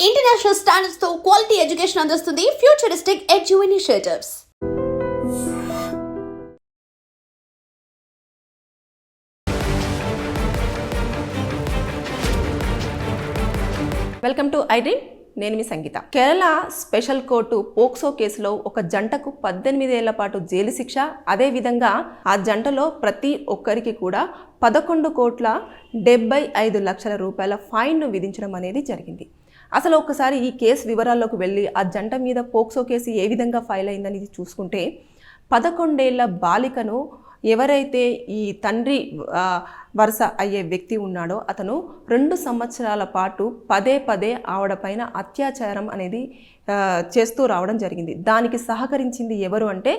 International స్టాండర్డ్స్తో quality education అందిస్తుంది futuristic edu initiatives welcome to I dream నేను మీ Sangeeta. Kerala special court POCSO కేసులో ఒక జంటకు పద్దెనిమిదేళ్ళ పాటు జైలు శిక్ష. అదేవిధంగా ఆ జంటలో ప్రతి ఒక్కరికి కూడా పదకొండు కోట్ల డెబ్బై ఐదు లక్షల రూపాయల ఫైన్ను విధించడం అనేది జరిగింది. అసలు ఒకసారి ఈ కేసు వివరాల్లోకి వెళ్ళి ఆ జంట మీద పోక్సో కేసు ఏ విధంగా ఫైల్ అయిందని చూసుకుంటే పదకొండేళ్ళ బాలికను ఎవరైతే ఈ తండ్రి వరుస అయ్యే వ్యక్తి ఉన్నాడో అతను రెండు సంవత్సరాల పాటు పదే పదే ఆవిడ పైన అత్యాచారం అనేది చేస్తూ రావడం జరిగింది. దానికి సహకరించింది ఎవరు అంటే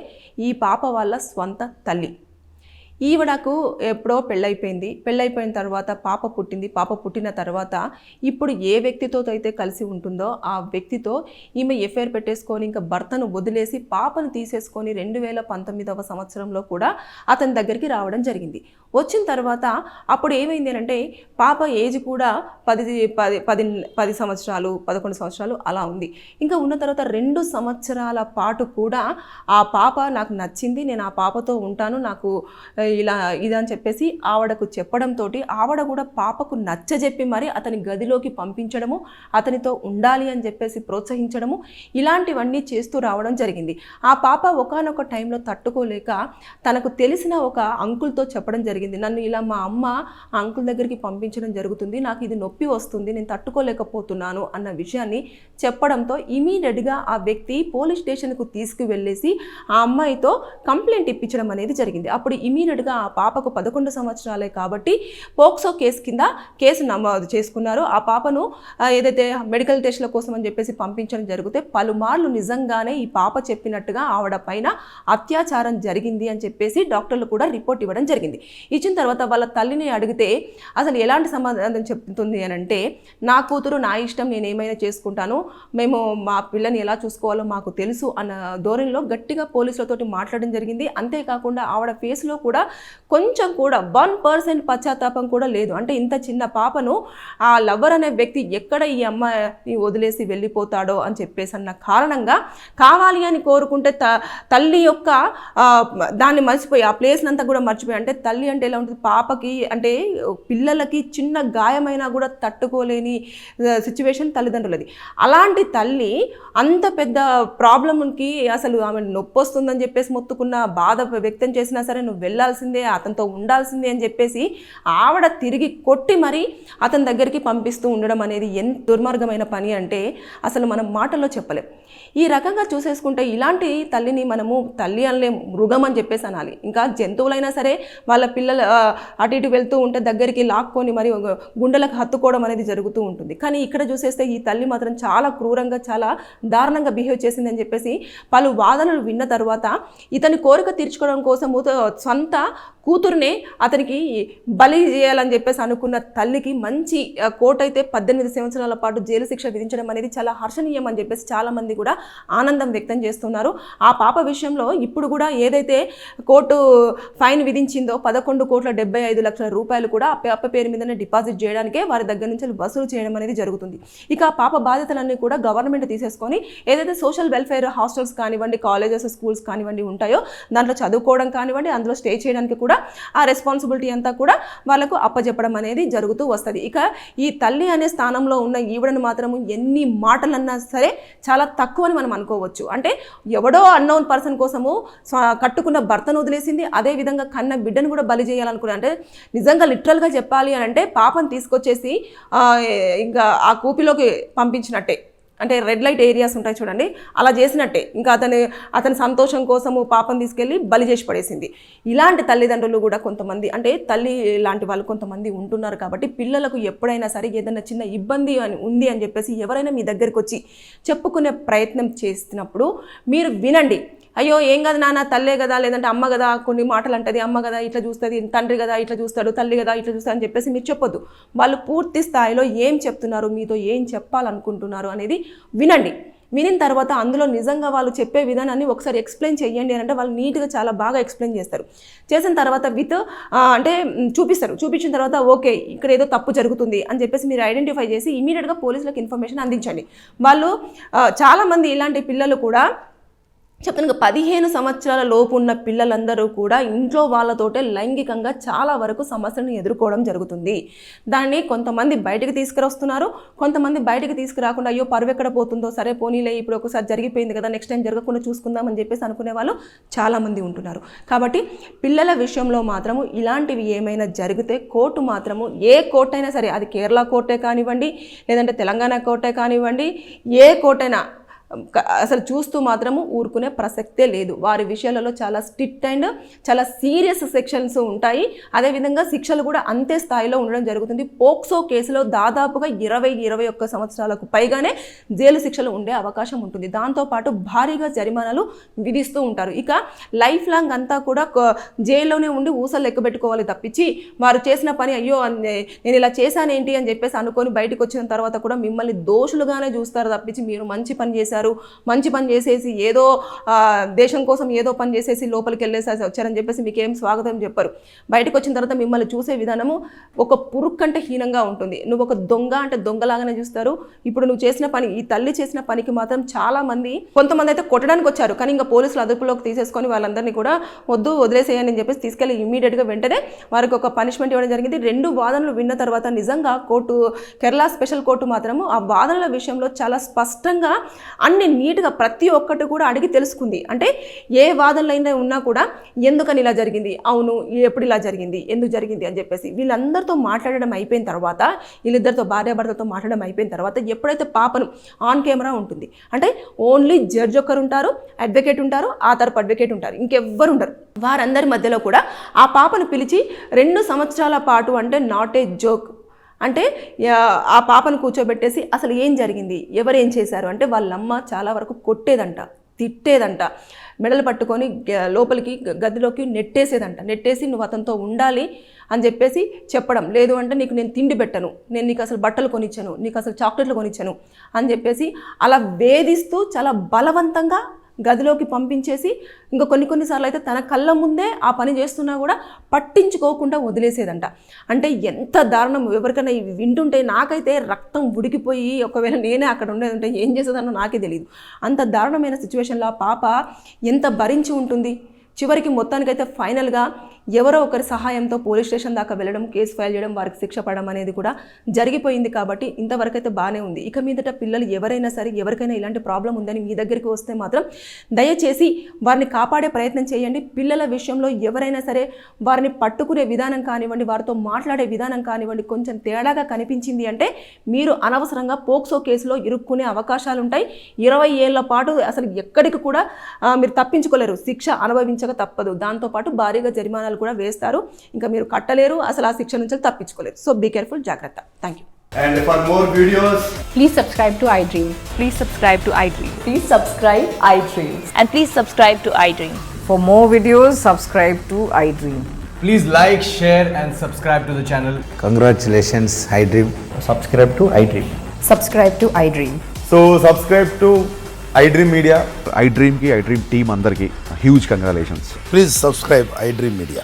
ఈ పాప వాళ్ళ స్వంత తల్లి. ఈవిడకు ఎప్పుడో పెళ్ళైపోయింది. పెళ్ళైపోయిన తర్వాత పాప పుట్టింది. పాప పుట్టిన తర్వాత ఇప్పుడు ఏ వ్యక్తితో అయితే కలిసి ఉంటుందో ఆ వ్యక్తితో ఈమె ఎఫ్ఐఆర్ పెట్టేసుకొని ఇంకా భర్తను వదిలేసి పాపను తీసేసుకొని రెండు వేల పంతొమ్మిదవ సంవత్సరంలో కూడా అతని దగ్గరికి రావడం జరిగింది. వచ్చిన తర్వాత అప్పుడు ఏమైంది అంటే పాప ఏజ్ కూడా పది పది పది పది సంవత్సరాలు పదకొండు సంవత్సరాలు అలా ఉంది. ఇంకా ఉన్న తర్వాత రెండు సంవత్సరాల పాటు కూడా ఆ పాప నాకు నచ్చింది. నేను ఆ పాపతో ఉంటాను. నాకు ఇలా ఇదని చెప్పేసి ఆవిడకు చెప్పడంతో ఆవిడ కూడా పాపకు నచ్చజెప్పి మరి అతని గదిలోకి పంపించడము అతనితో ఉండాలి అని చెప్పేసి ప్రోత్సహించడము ఇలాంటివన్నీ చేస్తూ రావడం జరిగింది. ఆ పాప ఒకనొక టైంలో తట్టుకోలేక తనకు తెలిసిన ఒక అంకుల్తో చెప్పడం జరిగింది. నన్ను ఇలా మా అమ్మ అంకుల్ దగ్గరికి పంపించడం జరుగుతుంది నాకు ఇది నొప్పి వస్తుంది నేను తట్టుకోలేకపోతున్నాను అన్న విషయాన్ని చెప్పడంతో ఇమీడియట్గా ఆ వ్యక్తి పోలీస్ స్టేషన్కు తీసుకువెళ్ళేసి ఆ అమ్మాయితో కంప్లైంట్ ఇప్పించడం అనేది జరిగింది. అప్పుడు ఇమీడియట్ ఇమీడియట్గా ఆ పాపకు పదకొండు సంవత్సరాలే కాబట్టి పోక్సో కేసు కింద కేసు నమోదు చేసుకున్నారు. ఆ పాపను ఏదైతే మెడికల్ టెస్ట్ల కోసం అని చెప్పేసి పంపించడం జరిగితే పలుమార్లు నిజంగానే ఈ పాప చెప్పినట్టుగా ఆవిడ పైన అత్యాచారం జరిగింది అని చెప్పేసి డాక్టర్లు కూడా రిపోర్ట్ ఇవ్వడం జరిగింది. ఇచ్చిన తర్వాత వాళ్ళ తల్లిని అడిగితే అసలు ఎలాంటి సమాధానం చెప్తుంది అని అంటే నా కూతురు నా ఇష్టం నేను ఏమైనా చేసుకుంటాను మేము మా పిల్లని ఎలా చూసుకోవాలో మాకు తెలుసు అన్న ధోరణిలో గట్టిగా పోలీసులతోటి మాట్లాడడం జరిగింది. అంతేకాకుండా ఆవిడ ఫేస్లో కూడా కొంచెం కూడా వన్ పర్సెంట్ పశ్చాత్తాపం కూడా లేదు. అంటే ఇంత చిన్న పాపను ఆ లవర్ అనే వ్యక్తి ఎక్కడ ఈ అమ్మాయిని వదిలేసి వెళ్ళిపోతాడో అని చెప్పేసి అన్న కారణంగా కావాలి అని కోరుకుంటే త తల్లి యొక్క దాన్ని మర్చిపోయి ఆ ప్లేస్ని అంతా కూడా మర్చిపోయి అంటే తల్లి అంటే ఎలా ఉంటుంది? పాపకి అంటే పిల్లలకి చిన్న గాయమైనా కూడా తట్టుకోలేని సిచ్యువేషన్ తల్లిదండ్రులది. అలాంటి తల్లి అంత పెద్ద ప్రాబ్లంకి అసలు ఆమె నొప్పి వస్తుందని చెప్పేసి మొత్తుకున్న బాధ వ్యక్తం చేసినా సరే నువ్వు వెళ్ళాల్సిందే అతనితో ఉండాల్సిందే అని చెప్పేసి ఆవిడ తిరిగి కొట్టి మరీ అతని దగ్గరికి పంపిస్తూ ఉండడం అనేది ఎంత దుర్మార్గమైన పని అంటే అసలు మనం మాటల్లో చెప్పలేం. ఈ రకంగా చూసేసుకుంటే ఇలాంటి తల్లిని మనము తల్లి అనలే మృగం అని చెప్పేసి అనాలి. ఇంకా జంతువులైనా సరే వాళ్ళ పిల్లలు అటు ఇటు వెళ్తూ ఉంటే దగ్గరికి లాక్కొని మరి ఒక గుండెలకు హత్తుకోవడం అనేది జరుగుతూ ఉంటుంది. కానీ ఇక్కడ చూసేస్తే ఈ తల్లి మాత్రం చాలా క్రూరంగా చాలా దారుణంగా బిహేవ్ చేసిందని చెప్పేసి పలు వాదనలు విన్న తర్వాత ఇతని కోరిక తీర్చుకోవడం కోసం సొంత కూతురునే అతనికి బలి చేయాలని చెప్పేసి అనుకున్న తల్లికి మంచి కోర్టు అయితే పద్దెనిమిది సంవత్సరాల పాటు జైలు శిక్ష విధించడం అనేది చాలా హర్షణీయం అని చెప్పేసి చాలామంది కూడా ఆనందం వ్యక్తం చేస్తున్నారు. ఆ పాప విషయంలో ఇప్పుడు కూడా ఏదైతే కోర్టు ఫైన్ విధించిందో పదకొండు కోట్ల డెబ్బై ఐదు లక్షల రూపాయలు కూడా ఆ పాప పేరు మీదనే డిపాజిట్ చేయడానికే వారి దగ్గర నుంచి వసూలు చేయడం అనేది జరుగుతుంది. ఇక ఆ పాప బాధ్యతలన్నీ కూడా గవర్నమెంట్ తీసేసుకొని ఏదైతే సోషల్ వెల్ఫేర్ హాస్టల్స్ కానివ్వండి కాలేజెస్ స్కూల్స్ కానివ్వండి ఉంటాయో దాంట్లో చదువుకోవడం కానివ్వండి అందులో స్టే చేయడానికి కూడా ఆ రెస్పాన్సిబిలిటీ అంతా కూడా వాళ్ళకు అప్పజెప్పడం అనేది జరుగుతూ వస్తుంది. ఇక ఈ తల్లి అనే స్థానంలో ఉన్న ఈవిడను మాత్రము ఎన్ని మాటలన్నా సరే చాలా తక్కువ అని మనం అనుకోవచ్చు. అంటే ఎవడో అన్నోన్ పర్సన్ కోసము కట్టుకున్న భర్తను వదిలేసింది అదే విధంగా కన్న బిడ్డను కూడా బలి చేయాలనుకున్నా అంటే నిజంగా లిటరల్గా చెప్పాలి అని అంటే పాపను తీసుకొచ్చేసి ఇంకా ఆ కూపిలోకి పంపించినట్టే. అంటే రెడ్ లైట్ ఏరియాస్ ఉంటాయి చూడండి. అలా చేసినట్టే. ఇంకా అతని అతని సంతోషం కోసము పాపం తీసుకెళ్ళి బలి చేసి పడేసింది. ఇలాంటి తల్లిదండ్రులు కూడా కొంతమంది అంటే తల్లి లాంటి వాళ్ళు కొంతమంది ఉంటున్నారు కాబట్టి పిల్లలకు ఎప్పుడైనా సరే ఏదైనా చిన్న ఇబ్బంది అని ఉంది అని చెప్పేసి ఎవరైనా మీ దగ్గరికి వచ్చి చెప్పుకునే ప్రయత్నం చేస్తున్నప్పుడు మీరు వినండి. అయ్యో ఏం కదా నాన్న తల్లే కదా లేదంటే అమ్మ కదా కొన్ని మాటలు అంటది అమ్మ కదా ఇట్లా చూస్తుంది తండ్రి కదా ఇట్లా చూస్తాడు తల్లి కదా ఇట్లా చూస్తాడు అని చెప్పేసి మీరు చెప్పొద్దు. వాళ్ళు పూర్తి స్థాయిలో ఏం చెప్తున్నారు మీతో ఏం చెప్పాలనుకుంటున్నారు అనేది వినండి. వినిన తర్వాత అందులో నిజంగా వాళ్ళు చెప్పే విధానాన్ని ఒకసారి ఎక్స్ప్లెయిన్ చేయండి అని అంటే వాళ్ళు నీట్గా చాలా బాగా ఎక్స్ప్లెయిన్ చేస్తారు. చేసిన తర్వాత విత్ అంటే చూపిస్తారు. చూపించిన తర్వాత ఓకే ఇక్కడ ఏదో తప్పు జరుగుతుంది అని చెప్పేసి మీరు ఐడెంటిఫై చేసి ఇమీడియట్గా పోలీసులకు ఇన్ఫర్మేషన్ అందించండి. వాళ్ళు చాలామంది ఇలాంటి పిల్లలు కూడా చెప్తాను పదిహేను సంవత్సరాల లోపు ఉన్న పిల్లలందరూ కూడా ఇంట్లో వాళ్ళతోటే లైంగికంగా చాలా వరకు సమస్యలను ఎదుర్కోవడం జరుగుతుంది. దాన్ని కొంతమంది బయటకు తీసుకురొస్తున్నారు కొంతమంది బయటకు తీసుకురాకుండా అయ్యో పరువు ఎక్కడ పోతుందో? సరే పోనీలే ఇప్పుడు ఒకసారి జరిగిపోయింది కదా నెక్స్ట్ టైం జరగకుండా చూసుకుందామని చెప్పేసి అనుకునే వాళ్ళు చాలామంది ఉంటున్నారు. కాబట్టి పిల్లల విషయంలో మాత్రము ఇలాంటివి ఏమైనా జరిగితే కోర్టు మాత్రము ఏ కోర్టు అయినా సరే అది కేరళ కోర్టే కానివ్వండి లేదంటే తెలంగాణ కోర్టే కానివ్వండి ఏ కోర్టైనా అసలు చూస్తూ మాత్రము ఊరుకునే ప్రసక్తే లేదు. వారి విషయాలలో చాలా స్ట్రిక్ట్ అండ్ చాలా సీరియస్ సెక్షన్స్ ఉంటాయి. అదేవిధంగా శిక్షలు కూడా అంతే స్థాయిలో ఉండడం జరుగుతుంది. పోక్సో కేసులో దాదాపుగా ఇరవై ఇరవై ఒక్క సంవత్సరాలకు పైగానే జైలు శిక్షలు ఉండే అవకాశం ఉంటుంది. దాంతోపాటు భారీగా జరిమానాలు విధిస్తూ ఉంటారు. ఇక లైఫ్ లాంగ్ అంతా కూడా జైల్లోనే ఉండి ఊసలు లెక్క పెట్టుకోవాలి తప్పించి వారు చేసిన పని అయ్యో నేను ఇలా చేశానేంటి అని చెప్పేసి అనుకొని బయటకు వచ్చిన తర్వాత కూడా మిమ్మల్ని దోషులుగానే చూస్తారు తప్పించి మీరు మంచి పని చేశారు మంచి పని చేసేసి ఏదో దేశం కోసం ఏదో పని చేసేసి లోపలికి వెళ్ళేసేసి వచ్చారని చెప్పేసి మీకు ఏం స్వాగతం చెప్పారు. బయటకు వచ్చిన తర్వాత మిమ్మల్ని చూసే విధానము ఒక పురుక్ కంటే హీనంగా ఉంటుంది. నువ్వు ఒక దొంగ అంటే దొంగలాగానే చూస్తారు. ఇప్పుడు నువ్వు చేసిన పని ఈ తల్లి చేసిన పనికి మాత్రం చాలా మంది కొంతమంది అయితే కొట్టడానికి వచ్చారు. కానీ ఇంకా పోలీసులు అదుపులోకి తీసేసుకొని వాళ్ళందరినీ కూడా వద్దు వదిలేసేయండి అని చెప్పేసి తీసుకెళ్ళి ఇమీడియట్గా వెంటనే వారికి ఒక పనిష్మెంట్ ఇవ్వడం జరిగింది. రెండు వాదనలు విన్న తర్వాత నిజంగా కోర్టు కేరళ స్పెషల్ కోర్టు మాత్రము ఆ వాదనల విషయంలో చాలా స్పష్టంగా అన్ని నీట్గా ప్రతి ఒక్కటి కూడా అడిగి తెలుసుకుంది. అంటే ఏ వాదనలైనా ఉన్నా కూడా ఎందుకని ఇలా జరిగింది? అవును ఎప్పుడు ఇలా జరిగింది? ఎందుకు జరిగింది? అని చెప్పేసి వీళ్ళందరితో మాట్లాడడం అయిపోయిన తర్వాత వీళ్ళిద్దరితో భార్యాభర్తలతో మాట్లాడడం అయిపోయిన తర్వాత ఎప్పుడైతే పాపను ఆన్ కెమెరా ఉంటుంది అంటే ఓన్లీ జడ్జ్ ఒక్కరు ఉంటారు అడ్వకేట్ ఉంటారు ఆ తరపు అడ్వకేట్ ఉంటారు ఇంకెవ్వరు ఉండరు. వారందరి మధ్యలో కూడా ఆ పాపను పిలిచి రెండు సంవత్సరాల పాటు అంటే నాట్ ఏ జోక్. అంటే ఆ పాపను కూర్చోబెట్టేసి అసలు ఏం జరిగింది? ఎవరేం చేశారు? అంటే వాళ్ళమ్మ చాలా వరకు కొట్టేదంట తిట్టేదంట. మెడలు పట్టుకొని లోపలికి గదిలోకి నెట్టేసేదంట. నెట్టేసి నువ్వు అతనితో ఉండాలి అని చెప్పేసి చెప్పడం. లేదు అంటే నీకు నేను తిండి పెట్టను నేను నీకు అసలు బట్టలు కొనిచ్చాను నీకు అసలు చాక్లెట్లు కొనిచ్చాను అని చెప్పేసి అలా వేధిస్తూ చాలా బలవంతంగా గదిలోకి పంపించేసి ఇంకా కొన్ని కొన్నిసార్లు అయితే తన కళ్ళ ముందే ఆ పని చేస్తున్నా కూడా పట్టించుకోకుండా వదిలేసేదంట. అంటే ఎంత దారుణం. ఎవరికైనా ఇవి వింటుంటే నాకైతే రక్తం ఉడికిపోయి ఒకవేళ నేనే అక్కడ ఉండేదంటే ఏం చేసేదానో నాకే తెలియదు అంత దారుణమైన సిచ్యువేషన్లో ఆ పాప ఎంత భరించి ఉంటుంది. చివరికి మొత్తానికైతే ఫైనల్గా ఎవరో ఒకరి సహాయంతో పోలీస్ స్టేషన్ దాకా వెళ్ళడం కేసు ఫైల్ చేయడం వారికి శిక్ష పడడం అనేది కూడా జరిగిపోయింది కాబట్టి ఇంతవరకైతే బాగానే ఉంది. ఇక మీదట పిల్లలు ఎవరైనా సరే ఎవరికైనా ఇలాంటి ప్రాబ్లం ఉందని మీ దగ్గరికి వస్తే మాత్రం దయచేసి వారిని కాపాడే ప్రయత్నం చేయండి. పిల్లల విషయంలో ఎవరైనా సరే వారిని పట్టుకునే విధానం కానివ్వండి వారితో మాట్లాడే విధానం కానివ్వండి కొంచెం తేడాగా కనిపించింది అంటే మీరు అనవసరంగా పోక్సో కేసులో ఇరుక్కునే అవకాశాలు ఉంటాయి ఇరవై ఏళ్ళ పాటు అసలు ఎక్కడికి కూడా మీరు తప్పించుకోలేరు. శిక్ష అనుభవించక తప్పదు. దాంతోపాటు భారీగా జరిమానాలు కూడా వేస్తారు ఇంకా మీరు కట్టలేరు అసలు ఆ శిక్ష నుంచి తప్పించుకోలేరు సో బీ కేర్ఫుల్ జాగ్రత్త thank you And for more videos, Please subscribe to iDream. Please subscribe to iDream. Please subscribe iDream. And please subscribe to iDream. For more videos, subscribe to iDream. Please like, share, and subscribe to the channel. Congratulations, iDream. subscribe to iDream. Subscribe to iDream. so subscribe to iDream Media. ఐ డ్రీమ్కి iDream team అందరికీ huge congratulations Please subscribe iDream Media.